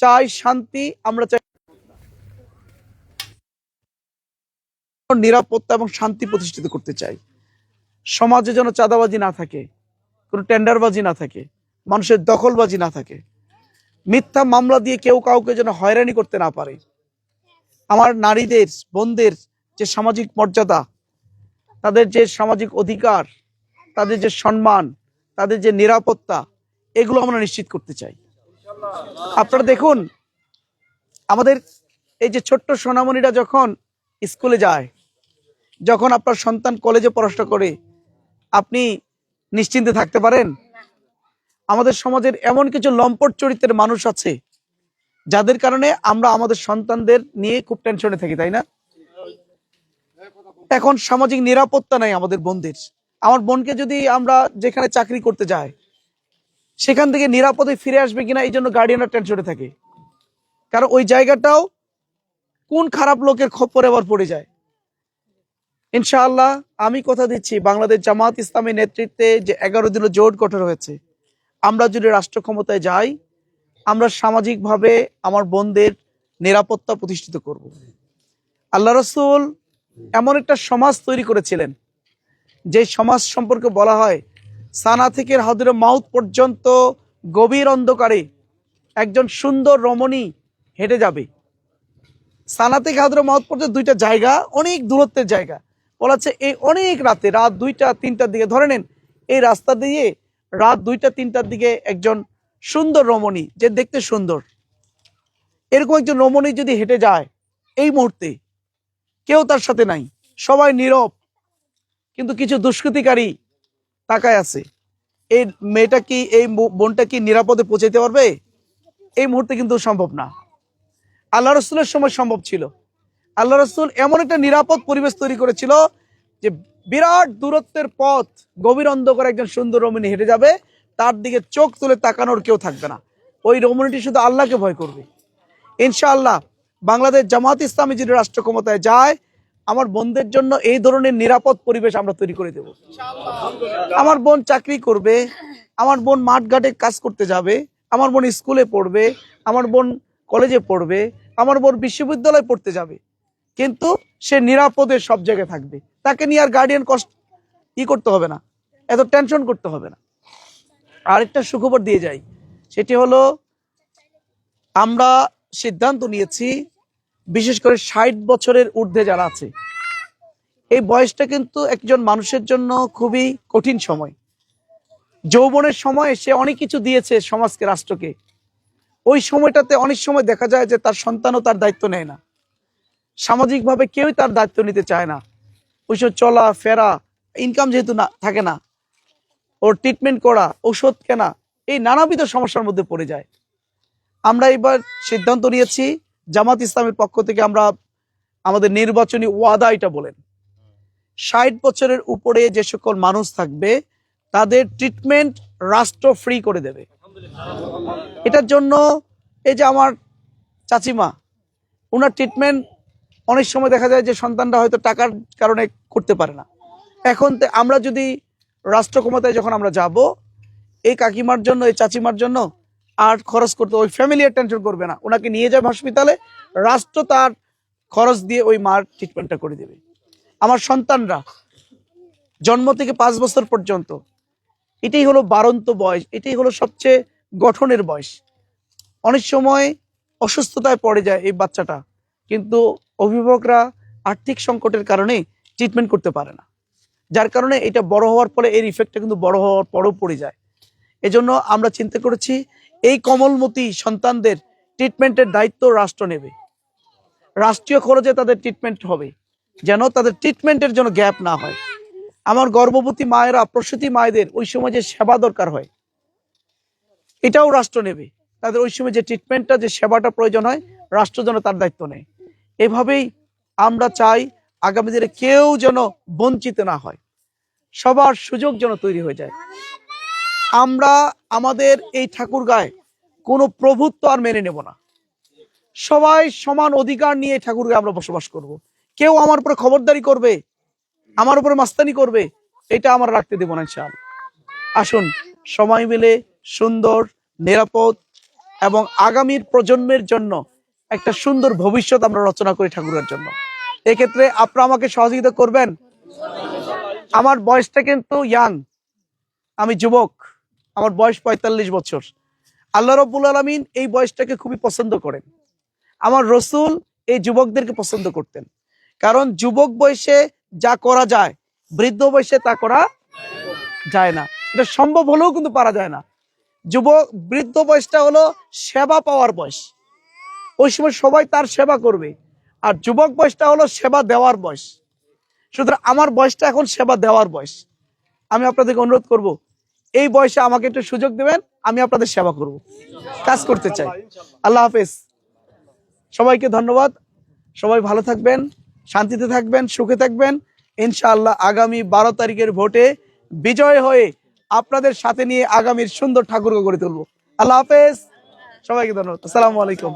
চাই শান্তি, আমরা চাই নিরাপত্তা এবং শান্তি প্রতিষ্ঠিত করতে চাই। সমাজে যেন চাঁদাবাজি না থাকে, কোনো টেন্ডারবাজি না থাকে, মানুষের দখলবাজি না থাকে, মিথ্যা মামলা দিয়ে কেউ কাউকে যেন হয়রানি করতে না পারে। আমার নারীদের, বোনদের যে সামাজিক মর্যাদা, তাদের যে সামাজিক অধিকার, তাদের যে সম্মান, তাদের যে নিরাপত্তা, এগুলো আমরা নিশ্চিত করতে চাই। আপনারা দেখুন, আমাদের এই যে ছোট্ট সোনামণিরা যখন স্কুলে যায়, যখন আপনার সন্তান কলেজে পড়াশোনা করে, আপনি নিশ্চিন্তে থাকতে পারেন? আমাদের সমাজের এমন কিছু লম্পট চরিত্রের মানুষ আছে, যাদের কারণে আমরা আমাদের সন্তানদের নিয়ে খুব টেনশনে থাকি, তাই না? এখন সামাজিক নিরাপত্তা নাই আমাদের বোনদের। আমার বোনকে যদি আমরা যেখানে চাকরি করতে যাই সেখান থেকে নিরাপদে ফিরে আসবে কিনা, এই জন্য গার্ডিয়ানরা টেনশনে থাকে। কারণ ওই জায়গাটাও কোন খারাপ লোকের খপ্পরে আবার পড়ে যায়। ইনশাআল্লাহ, আমি কথা দিচ্ছি, বাংলাদেশ জামাত ইসলামী নেতৃত্বে যে এগারো দিনের জোট গঠন হয়েছে, আমরা যদি রাষ্ট্র ক্ষমতায় যাই, আমরা সামাজিকভাবে আমার বোনদের নিরাপত্তা প্রতিষ্ঠিত করব। আল্লাহ রসুল এমন একটা সমাজ তৈরি করেছিলেন, যে সমাজ সম্পর্কে বলা হয় সানা থেকে হাদুরে মাউথ পর্যন্ত গভীর অন্ধকারে একজন সুন্দর রমণী হেঁটে যাবে। সানা থেকে হাদুরে মাউথ পর্যন্ত দুইটা জায়গা, অনেক দূরত্বের জায়গা। বলা হচ্ছে এই অনেক রাতে, রাত দুইটা, তিনটার দিকে, ধরে নেন, এই রাস্তা দিয়ে রাত দুইটা, তিনটার দিকে একজন সুন্দর রমণী, যে দেখতে সুন্দর। এরকম একজন রমণী যদি হেঁটে যায় এই মুহূর্তে, কেউ তার সাথে নাই, সবাই নীরব, কিন্তু কিছু দুষ্কৃতিকারী তাকায় আছে। এই মেয়েটা কি, এই বোনটা কি নিরাপদে পৌঁছাইতে পারবে? এই মুহূর্তে কিন্তু সম্ভব না। আল্লাহ রসুলের সময় সম্ভব ছিল। আল্লাহ রসুল এমন একটা নিরাপদ পরিবেশ তৈরি করেছিল যে বিরাট দূরত্বের পথ গভীর অন্ধকার একজন সুন্দর রমণী হেঁটে যাবে, তার দিকে চোখ তুলে তাকানোর কেউ থাকবে না। ওই রমণীটি শুধু আল্লাহকে ভয় করবে। ইনশাআল্লাহ বাংলাদেশ জামাত ইসলামী যদি রাষ্ট্র ক্ষমতায় যায় আমার বোনদের জন্য এই ধরনের নিরাপদ পরিবেশ আমরা তৈরি করে দেব। আমার বোন চাকরি করবে, আমার বোন মাঠঘাটে কাজ করতে যাবে, আমার বোন স্কুলে পড়বে, আমার বোন কলেজে পড়বে, আমার বোন বিশ্ববিদ্যালয়ে পড়তে যাবে। কিন্তু সে নিরাপদে সব জায়গায় থাকবে। তাকে নিয়ে আর গার্ডিয়ান কষ্ট ই করতে হবে না। এত টেনশন করতে হবে না। আরেকটা সুখবর দিয়ে যাই। সেটি হলো, আমরা সিদ্ধান্ত নিয়েছি বিশেষ করে ষাট বছরের ঊর্ধ্বে যারা আছে, এই বয়সটা কিন্তু একজন মানুষের জন্য খুবই কঠিন সময়। যৌবনের সময় সে অনেক কিছু দিয়েছে সমাজকে, রাষ্ট্রকে। ওই সময়টাতে অনেক সময় দেখা যায় যে তার সন্তানও তার দায়িত্ব নেয় না। সামাজিকভাবে কেউই তার দায়িত্ব নিতে চায় না। ওইসব চলা, ফেরা ইনকাম যেহেতু না, থাকে না, ওর ট্রিটমেন্ট করা ওষুধ কেনা, এই নানাবিধ সমস্যার মধ্যে পড়ে যায়। আমরা এবার সিদ্ধান্ত নিয়েছি জামাত ইসলামের পক্ষ থেকে আমরা আমাদের নির্বাচনী ওয়াদা এটা বলেন। ষাট বছরের উপরে যে সকল মানুষ থাকবে, তাদের ট্রিটমেন্ট রাষ্ট্র ফ্রি করে দেবে। এটার জন্য এই যে আমার চাচিমা ওনার ট্রিটমেন্ট অনেক সময় দেখা যায় যে সন্তানরা হয়তো টাকার কারণে করতে পারে না। এখন আমরা যদি রাষ্ট্র ক্ষমতায় যখন আমরা যাব, এই কাকিমার জন্য, এই চাচিমার জন্য আর খরচ করতে, ওই ফ্যামিলি আর টেনশন করবে না। ওনাকে নিয়ে যাবে হসপিটালে রাষ্ট্র তার খরচ দিয়ে ওই মার ট্রিটমেন্টটা করে দেবে। আমার সন্তানরা, জন্ম থেকে পাঁচ বছর পর্যন্ত, এটাই হলো বারন্ত বয়স, এটাই হলো সবচেয়ে গঠনের বয়স। অনেক সময় অসুস্থতায় পড়ে যায় এই বাচ্চাটা, কিন্তু অভিভাবকরা আর্থিক সংকটের কারণে ট্রিটমেন্ট করতে পারে না। যার কারণে এটা বড় হওয়ার ফলে এর ইফেক্টটা কিন্তু বড় হওয়ার পরও পড়ে যায়। এজন্য আমরা চিন্তা করেছি এই কমলমতি সন্তানদের ট্রিটমেন্টের দায়িত্ব রাষ্ট্র নেবে। রাষ্ট্রীয় খরচে তাদের ট্রিটমেন্ট হবে, যেন তাদের ট্রিটমেন্টের জন্য গ্যাপ না হয়। আমার গর্ভবতী মায়েরা, প্রসূতি মায়েদের ওই সময় যে সেবা দরকার হয়, এটাও রাষ্ট্র নেবে। তাদের ওই সময় যে ট্রিটমেন্টটা যে সেবাটা প্রয়োজন হয়, রাষ্ট্র যেন তার দায়িত্ব নেয়। এভাবেই আমরা চাই আগামী দিনে কেউ যেন বঞ্চিত না হয়। সবার সুযোগ যেন তৈরি হয়ে যায়। আমরা আমাদের এই ঠাকুর গায়ে কোনো প্রভুত্ব আর মেনে নেব না। সবাই সমান অধিকার নিয়ে ঠাকুর গায়ে আমরা বসবাস করব। কেউ আমার উপরে খবরদারি করবে, আমার উপরে মাস্তানি করবে, এটা আমরা রাখতে দেবো না ইনশাআল্লাহ। আসুন সময় মিলে সুন্দর, নিরাপদ এবং আগামীর প্রজন্মের জন্য একটা সুন্দর ভবিষ্যৎ আমরা রচনা করি ঠাকুরের জন্য। এক্ষেত্রে আপনারা আমাকে সহযোগিতা করবেন? আমার বয়সটা কিন্তু ইয়াং আমি যুবক। আমার বয়স পঁয়তাল্লিশ বছর। আল্লাহ রব্বুল আলমিন এই বয়সটাকে খুবই পছন্দ করেন। আমার রসুল এই যুবকদেরকে পছন্দ করতেন। কারণ যুবক বয়সে যা করা যায়, বৃদ্ধ বয়সে তা করা যায় না। এটা সম্ভব হলেও কিন্তু পারা যায় না। যুবক, বৃদ্ধ বয়সটা হলো সেবা পাওয়ার বয়স। ওই সময় সবাই তার সেবা করবে। আর যুবক বয়সটা হলো সেবা দেওয়ার বয়স। সুতরাং আমার বয়সটা এখন সেবা দেওয়ার বয়স। আমি আপনাদেরকে অনুরোধ করব এই বয়সে আমাকে একটু সুযোগ দেবেন, আমি আপনাদের সেবা করব। কাজ করতে চাই। আল্লাহ হাফেজ। সবাইকে ধন্যবাদ। সবাই ভালো থাকবেন, শান্তিতে থাকবেন, সুখে থাকবেন। ইনশাআল্লাহ আগামী বারো তারিখের ভোটে বিজয় হয়ে আপনাদের সাথে নিয়ে আগামীর সুন্দর ঠাকুর গড়ে তুলবো। আল্লাহ হাফেজ। সবাইকে ধন্যবাদ। আসসালামু আলাইকুম।